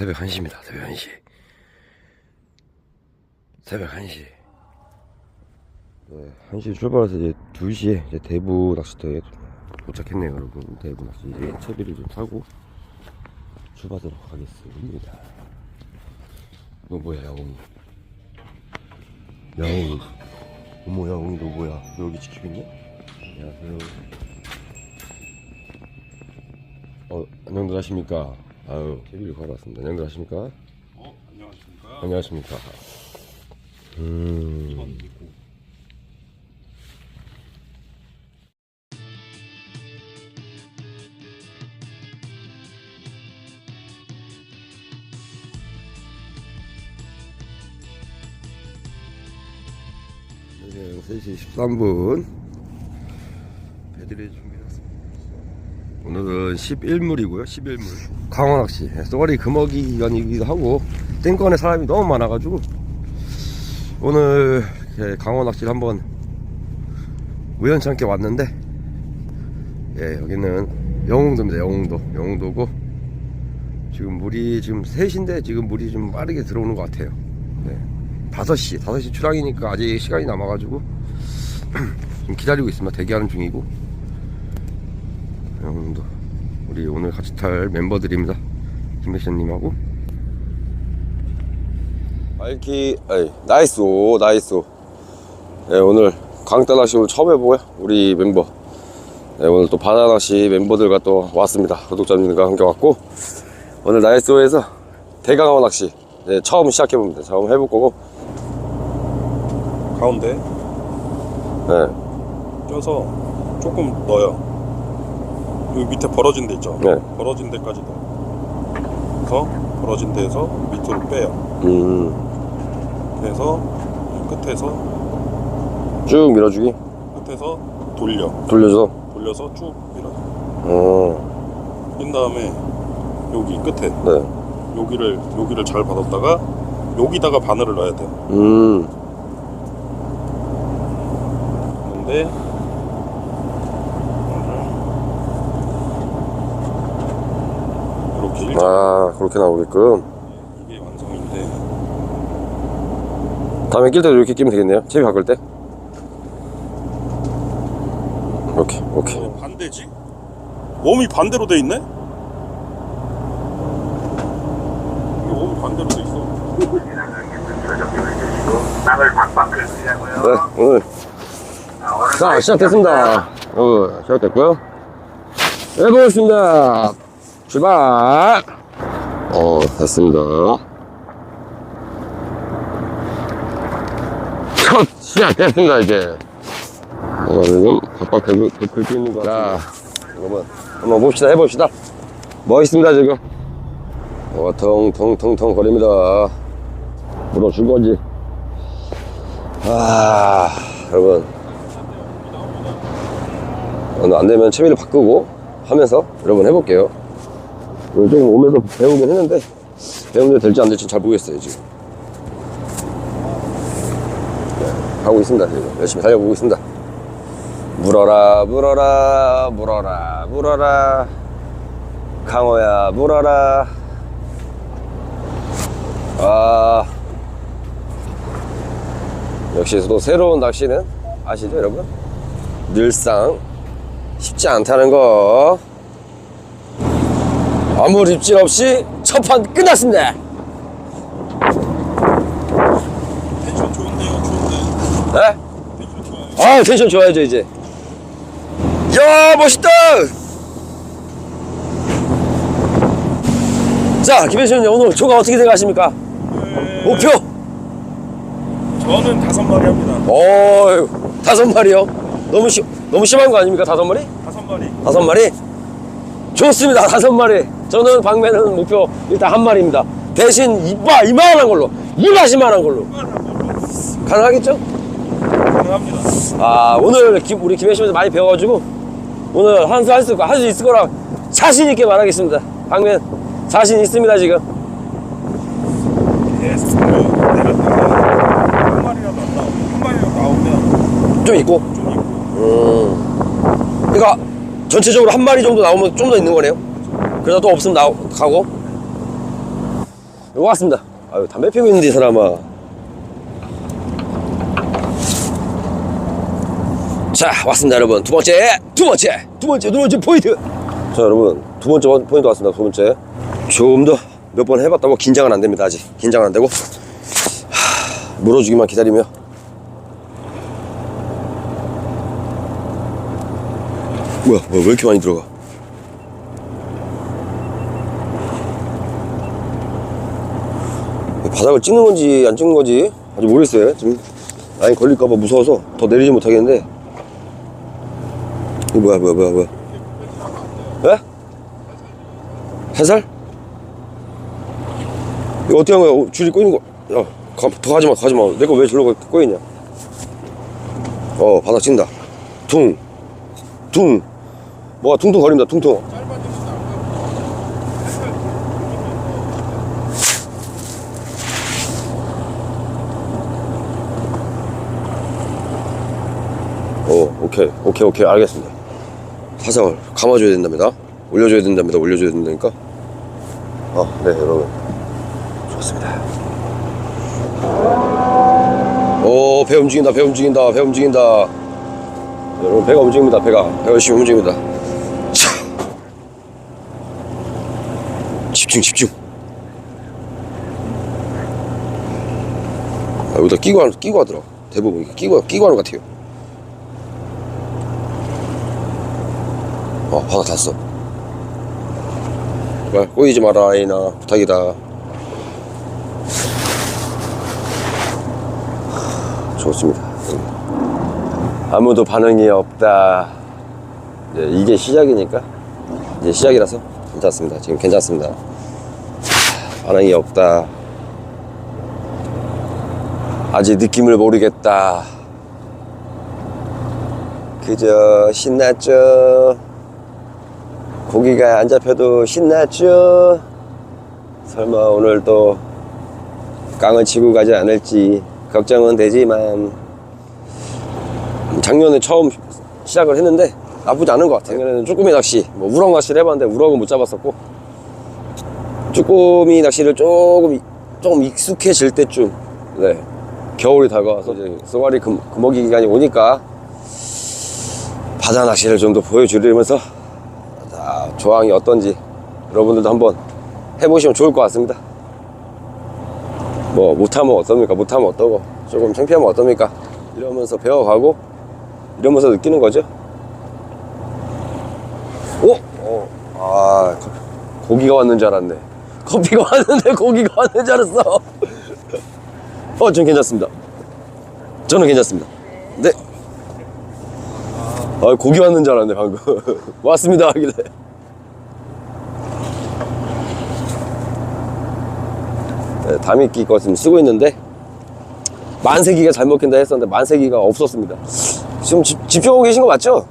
새벽 1시입니다. 새벽 1시. 새벽 1시. 네, 1시 출발해서 이제 2시에 이제 대부 낚시터에 도착했네요, 여러분. 대부 낚시 이제 채비를 좀 사고 출발하도록 하겠습니다. 너 뭐야, 야옹이? 야옹이. 어머, 야옹이 너 뭐야? 너 여기 지키고 있냐? 안녕하세요. 어, 안녕들 하십니까? 아유, TV를 걸어 왔습니다. 안녕들 하십니까? 어, 안녕하십니까. 안녕하십니까? 음. 네, 3시 13분. 배들이 준비됐습니다. 오늘은 11물이고요, 11물. 강원낚시. 쏘리 금어기 기간이기도 하고, 땡권에 사람이 너무 많아가지고, 오늘 강원낚시를 한번 우연찮게 왔는데, 예, 여기는 영흥도입니다, 영흥도. 영흥도고, 지금 물이 지금 3시인데, 지금 물이 좀 빠르게 들어오는 것 같아요. 네. 5시, 5시 출항이니까 아직 시간이 남아가지고 좀 기다리고 있습니다. 대기하는 중이고. 여러분도 우리 오늘 같이 탈 멤버들입니다. 김백션님하고. 알키, 아이, 나이스, 오, 나이스. 오. 네, 오늘 강따낚시 오늘 처음 해보고요. 우리 멤버. 네, 오늘 또 바나낚시 멤버들과 또 왔습니다. 구독자님들과 함께 왔고. 오늘 나이스오에서 대강어 낚시. 네, 처음 시작해봅니다. 처음 해볼 거고. 가운데 네. 껴서 조금 넣어요. 여기 밑에 벌어진 데 있죠? 네. 벌어진 데까지 넣어. 그래서 벌어진 데에서 밑으로 빼요. 음, 그래서 이 끝에서 쭉 밀어주기. 끝에서 돌려. 돌려서. 돌려서 쭉 밀어. 어, 낀 다음에 여기 끝에 네. 여기를 여기를 잘 받았다가 여기다가 바늘을 넣어야 돼요. 음, 근데 이렇게 일자 아, 그렇게 나오게끔. 이게 완성인데 다음에 낄 때도 이렇게 끼면 되겠네요. 채비 바꿀 때. 오케이, 오케이. 어, 반대지? 웜이 반대로 돼 있네? 이게 웜이 반대로 돼 있어. 땅을. 네, 오늘. 자, 시작됐습니다. 어, 시작됐고요. 해보겠습니다. 출발! 어, 됐습니다. 첫 시작 됐습니다, 이제. 어, 지금 박박 긁- 긁- 긁고 있는 거 같아요. 자, 여러분, 한번 봅시다, 해봅시다. 멋있습니다, 지금. 어, 텅 텅 텅 텅 거립니다. 물어줄 건지. 아, 여러분. 오늘 안 되면 채비를 바꾸고 하면서 여러분 해볼게요. 좀 오면서 배우긴 했는데, 배우는 게 될지 안 될지 잘 모르겠어요, 지금. 네, 하고 있습니다, 지금. 열심히 달려보고 있습니다. 물어라, 물어라, 물어라, 물어라. 강호야, 물어라. 아. 역시 또 새로운 낚시는 아시죠 여러분? 늘상 쉽지 않다는 거 아무 입질 없이 첫 판 끝났습니다 텐션 좋은데요, 좋은데. 네? 텐션 좋아요. 아 텐션 좋아야죠 이제 야 멋있다 자 김혜수님 오늘 조가 어떻게 생각하십니까? 네, 목표 저는 다섯 마리 합니다. 어 다섯 마리요 너무 심한 거 아닙니까 다섯 마리? 다섯 마리. 다섯 마리? 좋습니다. 다섯 마리. 저는 방매는 목표 일단 한 마리입니다. 대신 이마, 이만한 걸로. 이마시만한 걸로. 가능하겠죠? 가능합니다. 아, 오늘 김- 우리 김혜 씨한테 많이 배워가지고 오늘 한수 할 수, 할수 있을 거라 자신 있게 말하겠습니다. 방면 자신 있습니다, 지금. 계속 내렸다가 한 마리라도 안 나오고 한 마리라도 나오면 좀 있고. 좀 있고 음. 그러니까 전체적으로 한 마리 정도 나오면 좀 더 있는 거네요. 그러다 또 없으면 나오, 가고. 왔습니다. 아유, 담배 피우고 있는데, 이 사람아. 자, 왔습니다, 여러분. 두 번째, 두 번째, 두 번째, 두 번째 포인트. 자, 여러분. 두 번째 원- 포인트 왔습니다, 두 번째. 조금 더몇 번 해봤다고 긴장은 안 됩니다, 아직. 긴장은 안 되고. 하, 물어주기만 기다리며. 뭐야, 왜 이렇게 많이 들어가? 바닥을 찍는 건지 안 찍는 건지 아직 모르겠어요. 지금 라인 걸릴까봐 무서워서 더 내리지 못하겠는데. 이거 뭐야, 뭐야, 뭐야, 뭐야. 에? 해살? 이거 어떻게 한 거야? 어, 줄이 꼬이는 거. 야, 가, 더 가지 마, 가지 마. 내 거 왜 줄로 꼬이냐? 어, 바닥 찍는다. 퉁. 퉁. 뭐가 퉁퉁 거린다, 퉁퉁. 어, 오케이, 오케이, 오케이, 알겠습니다. 사상을 감아줘야 된답니다. 올려줘야 된답니다. 올려줘야 된다니까. 아, 네, 여러분. 좋습니다. 오, 배 움직인다, 배 움직인다, 배 움직인다. 여러분, 배가 움직입니다, 배가. 배가 열심히 움직입니다. 집중, 집중. 아, 여기다 끼고, 하- 끼고 하더라. 대부분 끼고, 끼고 하는 것 같아요. 어, 바닥 탔어. 제발 꼬이지 마라, 아이나. 부탁이다. 좋습니다. 아무도 반응이 없다. 이제 이게 시작이니까. 이제 시작이라서 괜찮습니다. 지금 괜찮습니다. 반응이 없다. 아직 느낌을 모르겠다. 그저 신났죠. 고기가 안 잡혀도 신났죠. 설마 오늘 또 깡을 치고 가지 않을지 걱정은 되지만 작년에 처음 시작을 했는데 나쁘지 않은 것 같아요. 작년에는 쭈꾸미 낚시, 뭐 우럭 낚시를 해봤는데 우럭은 못 잡았었고 쭈꾸미 낚시를 조금 조금 익숙해질 때쯤, 네 겨울이 다가와서 이제 쏘가리 금, 금어기 기간이 오니까 바다 낚시를 좀 더 보여주려면서 자, 조항이 어떤지 여러분들도 한번 해보시면 좋을 것 같습니다. 뭐 못하면 어떻습니까? 못하면 어떠고 조금 창피하면 어떻습니까? 이러면서 배워가고 이러면서 느끼는 거죠. 오, 어, 아 고기가 왔는 줄 알았네. 커피가 왔는데 고기가 왔는 줄 알았어. 어, 전 괜찮습니다. 저는 괜찮습니다. 네. 아, 고기 왔는 줄 알았네, 방금. 왔습니다, 하길래. 네, 담이끼 거 지금 쓰고 있는데, 만세기가 잘 먹힌다 했었는데, 만세기가 없었습니다. 지금 집, 집중하고 계신 거 맞죠?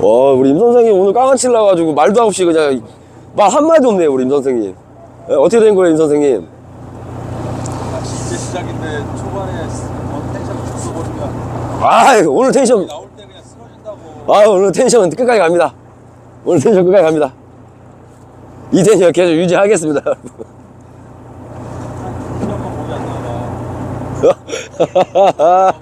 와, 우리 임 선생님 오늘 깡한 칠라가지고 말도 없이 그냥 말 한마디도 없네요, 우리 임 선생님. 네, 어떻게 된 거예요, 임 선생님? 이제 시작인데 초반에 어, 텐션 죽어버리면 아, 오늘 텐션, 나올 때 그냥 쓰러진다고 아, 오늘 텐션은 끝까지 갑니다. 오늘 텐션 끝까지 갑니다. 이 텐션 계속 유지하겠습니다. 있나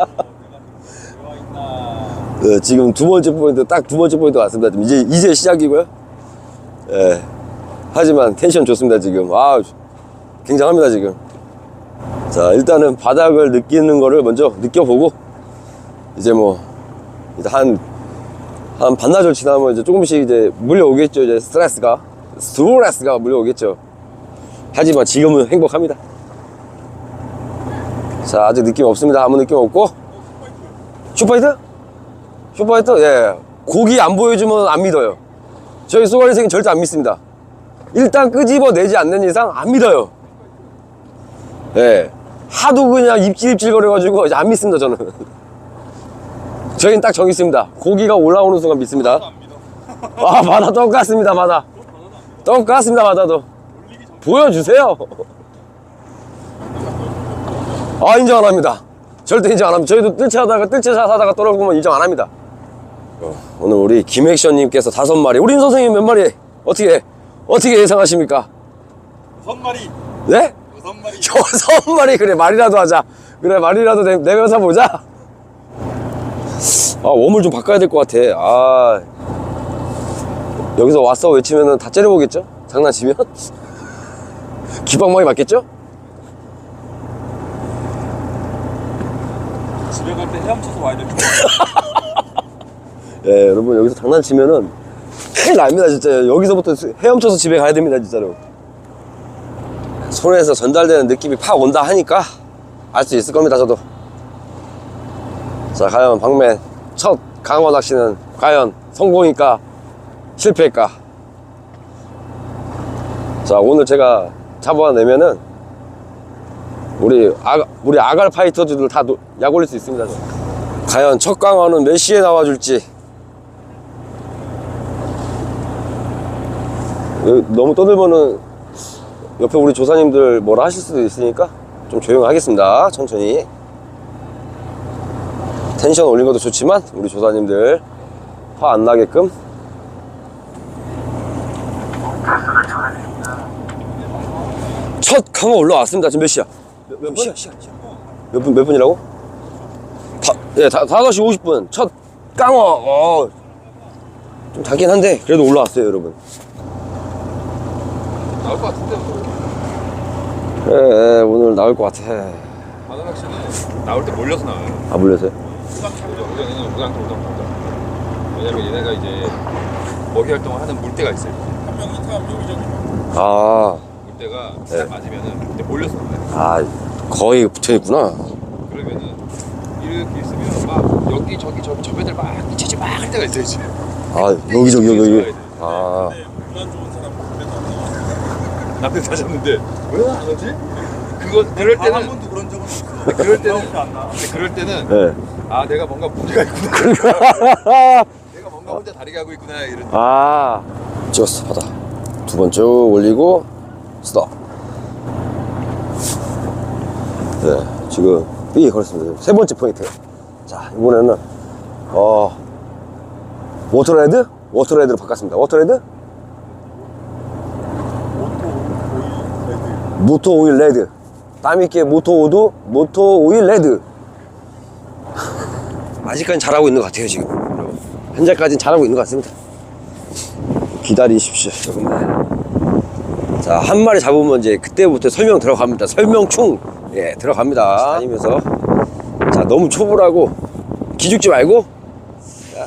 네, 지금 두 번째 포인트, 딱 두 번째 포인트 왔습니다. 이제, 이제 시작이고요. 예. 하지만 텐션 좋습니다, 지금. 아, 굉장합니다, 지금. 자, 일단은 바닥을 느끼는 거를 먼저 느껴보고, 이제 뭐, 이제 한, 한 반나절 지나면 이제 조금씩 이제 물려오겠죠, 이제 스트레스가. 스트레스가 물려오겠죠. 하지만 지금은 행복합니다. 자, 아직 느낌 없습니다. 아무 느낌 없고. 슈퍼히트? 슈퍼히트? 예. 고기 안 보여주면 안 믿어요. 저희 쏘가리생은 절대 안 믿습니다. 일단 끄집어 내지 않는 이상 안 믿어요. 예. 하도 그냥 입질입질 거려가지고 이제 안 믿습니다, 저는. 저희는 딱 정이 있습니다. 고기가 올라오는 순간 믿습니다. 아, 바다 똑같습니다, 바다. 똑같습니다, 바다도. 보여주세요. 아, 인정 안 합니다. 절대 인정 안 합니다. 저희도 뜰채 하다가, 뜰채 하다가 떨어지면 인정 안 합니다. 어, 오늘 우리 김액션님께서 다섯 마리. 우린 선생님 몇 마리? 어떻게, 어떻게 예상하십니까? 선마리 네? 선마리 여섯 마리 그래 말이라도 하자 그래 말이라도 내, 내면서 보자 아 웜을 좀 바꿔야 될 것 같아 아 여기서 왔어 외치면은 다 째려보겠죠? 장난치면? 기방망이 맞겠죠? 집에 갈 때 헤엄쳐서 와야 돼 예 여러분 여기서 장난치면은 큰일 납니다 진짜. 여기서부터 수- 헤엄쳐서 집에 가야 됩니다 진짜로. 손에서 전달되는 느낌이 팍 온다 하니까 알 수 있을 겁니다 저도. 자 과연 방맨 첫 강어 낚시는 과연 성공일까? 실패일까? 자 오늘 제가 잡아내면은 우리 아 우리 아갈 파이터들 다 약 올릴 수 있습니다 저. 과연 첫 강어는 몇 시에 나와줄지 너무 떠들면은 옆에 우리 조사님들 뭐라 하실 수도 있으니까 좀 조용히 하겠습니다 천천히 텐션 올린 것도 좋지만 우리 조사님들 화 안 나게끔. 첫 강어 올라왔습니다 지금 몇 시야? 몇, 몇 시야? 시야, 시야. 몇 분, 몇 분이라고? 다, 예, 다, 5시 50분 첫 강어 어, 좀 작긴 한데 그래도 올라왔어요 여러분 나올 것 같은데 예, 예, 오늘 나올 것 같아. 바다 낚시는 나올 때 몰려서 나와요. 아 몰려서요? 우리는 무당으로 나온다 왜냐면 얘네가 이제 먹이 활동을 하는 물때가 있어요. 한명 이타 한 명, 여기저기. 아, 물때가 네. 딱 맞으면은 그때 몰려서 나와요. 아 거의 붙어있구나. 그러면은 이렇게 있으면 막 여기 저기 저기 저 배들 막 치지 막 할 때가 있어요 지금 아 여기 저기 여기 여기. 아. 좋은 사람 남들 다 잡는데 왜안 오지? 그거 그럴 때는 한 번도 그런 적은 없어. 그럴 때는 근데 그럴 때는 네. 아 내가 뭔가 무리가 있구나. 내가 뭔가 혼자 다리게 하고 있구나 이런. 아 찍었어 받아 두번 쭉 올리고 스톱 네 지금 B 걸었습니다 세 번째 포인트 자 이번에는 어 워터레드? 워터레드로 바꿨습니다 워터레드? 모토 오일 레드. 땀 있게 모토 오도 모토 오일 레드. 아직까지 잘하고 있는 것 같아요 지금. 여러분. 현재까지는 잘하고 있는 것 같습니다. 기다리십시오 조금만 자한 마리 잡으면 이제 그때부터 설명 들어갑니다. 설명충. 예 들어갑니다. 다니면서. 자 너무 초보라고 기죽지 말고. 자.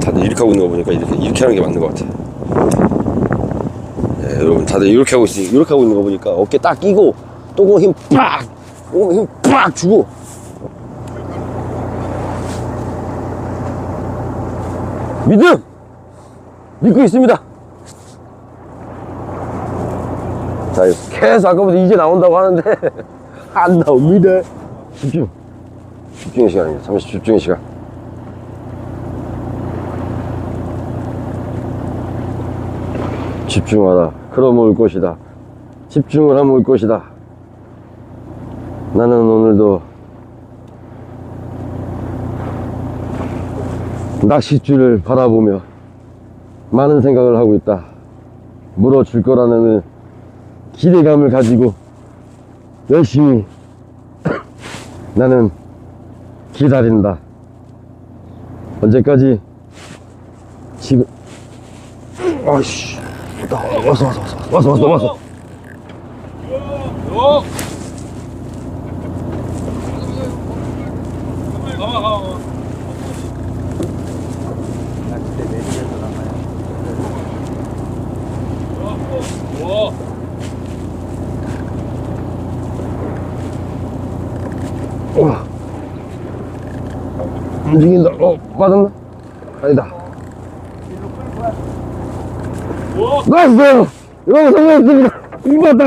다들 이렇게 하고 있는 거 보니까 이렇게 이렇게 하는 게 맞는 것 같아 예, 여러분 다들 이렇게 하고 있으니 이렇게 하고 있는 거 보니까 어깨 딱 끼고 똥공 힘빡! 똥공 힘빡! 주고. 믿음! 믿고 있습니다. 자 계속 아까부터 이제 나온다고 하는데 안 나옵니다. 집중. 집중의 시간입니다 잠시 집중의 시간. 집중하라 그럼 올 것이다. 집중을 하면 올 것이다. 나는 오늘도 낚싯줄을 바라보며 많은 생각을 하고 있다. 물어줄 거라는 기대감을 가지고 열심히 나는 기다린다. 언제까지? 지금. 아이씨. 나 왔어 왔어 왔어 왔어 왔어 왔어. 와 움직인다. 어 맞았나? 아니다 나이스 이거 성공했습니다. 이겼다.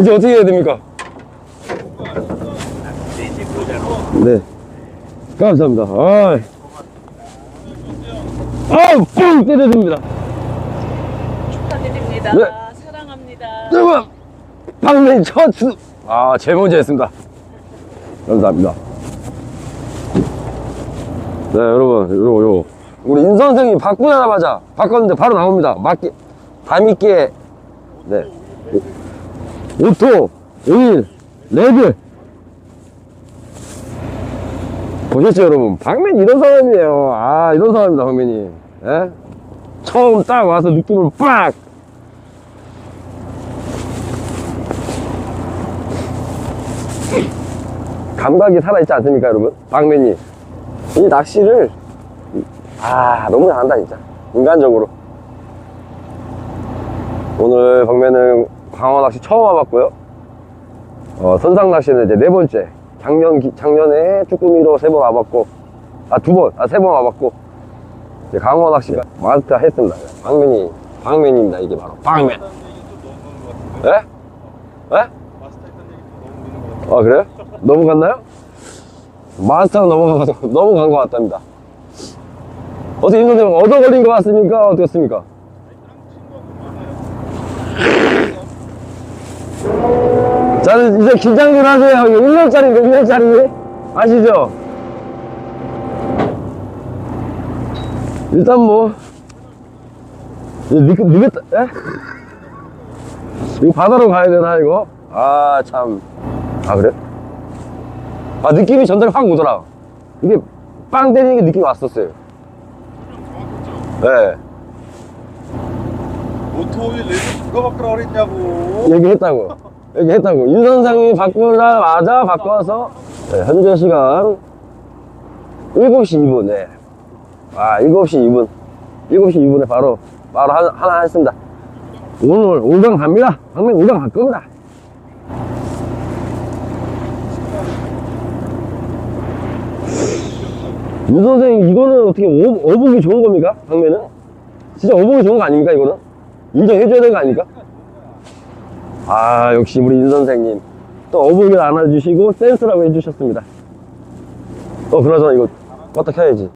이제 어떻게 해야 됩니까? 네. 감사합니다. 아 아우 뻥 때려줍니다. 축하드립니다. 네. 사랑합니다. 여러분 방맨 첫 수... 아 제일 먼저 했습니다. 감사합니다. 네 여러분 요거 요거 우리 임 선생님 바꾸자마자 바꿨는데 바로 나옵니다. 맞게, 담있게, 네. 오- 오토, 오일, 레드. 보셨죠, 여러분? 박맨 이런 사람이에요. 아, 이런 사람입니다, 박맨이. 예? 처음 딱 와서 느낌을 빡! 감각이 살아있지 않습니까, 여러분? 박맨이. 이 낚시를, 아, 너무 잘한다, 진짜. 인간적으로. 오늘 박맨은 광어 낚시 처음 와봤고요. 어, 선상 낚시는 이제 네 번째. 작년, 기- 작년에 쭈꾸미로 세 번 와봤고, 아, 두 번, 아, 세 번 와봤고, 이제 강어 낚시가 마스터 했습니다. 박맨이, 박맨입니다, 이게 바로. 박맨. 예? 예? 아, 그래요? 넘어갔나요? 마스터가 넘어가서 넘어간 것 같답니다. 어떻게 임 선생님 얻어 걸린 것 같습니까? 어떻습니까? 자, 이제 긴장 좀 하세요, 형님. 1년짜리, 1년짜리. 아시죠? 일단 뭐, 이제 늦, 늦었다, 에? 이거 바다로 가야 되나, 이거? 아, 참. 아, 그래? 아, 느낌이 전달이 확 오더라. 이게 빵 때리는 게 느낌이 왔었어요. 네. 오토일 레드 누가 바꾸라 그랬냐고. 얘기했다고. 얘기했다고. 윤 선생님이 바꾸자마자 바꿔서, 네, 현재 시간 7시 2분, 네. 아, 7시 2분. 7시 2분에 바로, 바로 하나, 하나 했습니다. 오늘 5강 갑니다. 방면 5강 갈 겁니다. 윤 선생님, 이거는 어떻게 어, 어복이 좋은 겁니까? 방면은? 진짜 어복이 좋은 거 아닙니까, 이거는? 인정해줘야 되는 거 아닙니까? 아 역시 우리 인 선생님 또 어복을 안아주시고 센스라고 해주셨습니다 어 그나저나 이거 껐다 켜야지